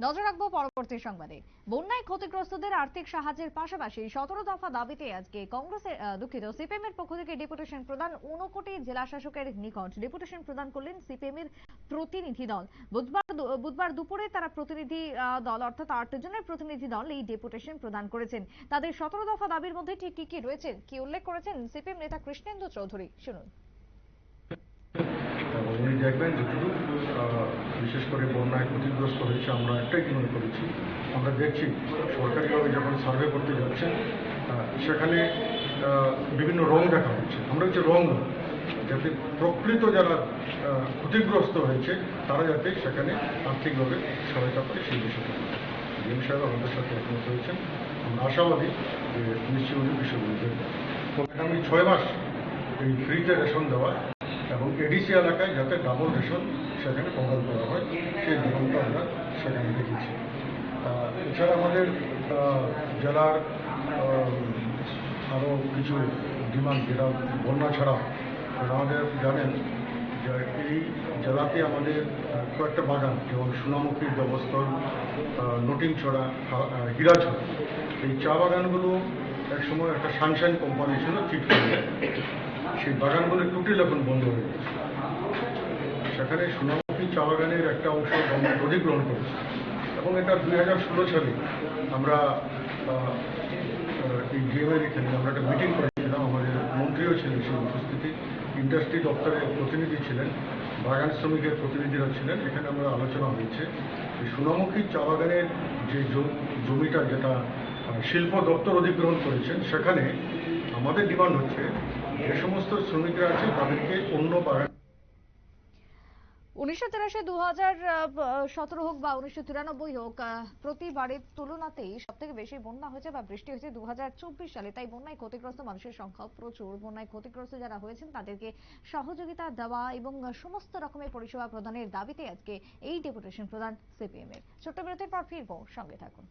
নজর রাখব পরবর্তী সংবাদে। বন্যায় ক্ষতিগ্রস্তদের আর্থিক সাহায্যের পাশাপাশি সতেরো দফা দাবিতে আজকে কংগ্রেসের দুঃখিত সিপিএম এর পক্ষ থেকে ডেপুটেশন প্রদান ঊনকোটি জেলা শাসকের নিকট। ডেপুটেশন প্রদান করলেন সিপিএম এর প্রতিনিধি দল। বুধবার বুধবার দুপুরে তারা প্রতিনিধি দল, অর্থাৎ আট জনের প্রতিনিধি দল এই ডেপুটেশন প্রদান করেছেন। তাদের সতেরো দফা দাবির মধ্যে ঠিক কি কি রয়েছে কি উল্লেখ করেছেন সিপিএম নেতা কৃষ্ণেন্দু চৌধুরী। শুনুন। দেখবেন বিশেষ করে বন্যায় ক্ষতিগ্রস্ত হয়েছে, আমরা একটাই মনে করেছি। আমরা দেখছি সরকারিভাবে যখন সার্ভে করতে যাচ্ছেন সেখানে বিভিন্ন রং দেখা হচ্ছে। আমরা হচ্ছে রং যাতে প্রকৃত যারা ক্ষতিগ্রস্ত হয়েছে, তারা যাতে সেখানে আর্থিকভাবে সহায়তা পায় সেই বিষয়টা ডিএম সাহেব আমাদের সাথে একমত হয়েছেন। আমরা আশাবাদী যে নিশ্চয়ই বিষয়গুলো আগামী ছয় মাস এই ফ্রিতে রেশন দেওয়া এবং এডিসি এলাকায় যাতে ডাবল রেশন সেখানে প্রদান করা হয়, সেই নিয়মটা আমরা সেখানে দেখেছি। এছাড়া আমাদের জেলার আরও কিছু ডিমান্ড যেটা বন্যা ছাড়া আমাদের জানেন যে এই জেলাতে আমাদের কয়েকটা বাগান, যেমন সোনামুখী ব্যবস্থল নটিংছড়া হীরাছড়া এই চা বাগানগুলো এক সময় একটা সানশাইন কোম্পানি ছিল চিটফান্ডে সেই বাগানগুলো টোটাল এখন বন্ধ হয়ে গেছে। সেখানে সোনামুখী চা বাগানের একটা অংশ গভর্নমেন্ট অধিগ্রহণ করেছে। এবং এটা দুই হাজার ষোলো সালে আমরা এই ডিএমের এখানে আমরা একটা মিটিং করেছিলাম, আমাদের মন্ত্রীও ছিলেন সেই উপস্থিতি ইন্ডাস্ট্রি দপ্তরের প্রতিনিধি ছিলেন, বাগান শ্রমিকের প্রতিনিধিরা ছিলেন। এখানে আমরা আলোচনা হয়েছে যে সোনামুখী চা বাগানের যে জমিটা যেটা শিল্প দপ্তর অধিগ্রহণ করেছেন, সেখানে আমাদের ডিমান্ড হচ্ছে যে সমস্ত শ্রমিকরা আছে তাদেরকে অন্য উনিশশো তিরাশি দু হাজার হোক বা উনিশশো তিরানব্বই হোক প্রতিবারের তুলনাতেই সব থেকে বেশি বন্যা হয়েছে বা বৃষ্টি হয়েছে দু হাজার চব্বিশ সালে। তাই বন্যায় ক্ষতিগ্রস্ত মানুষের সংখ্যা প্রচুর। বন্যায় ক্ষতিগ্রস্ত যারা হয়েছেন তাদেরকে সহযোগিতা দেওয়া এবং সমস্ত রকমের পরিষেবা প্রদানের দাবিতে আজকে এই ডেপুটেশন প্রদান সিপিএম এর ছোট্ট বিরতির পর সঙ্গে থাকুন।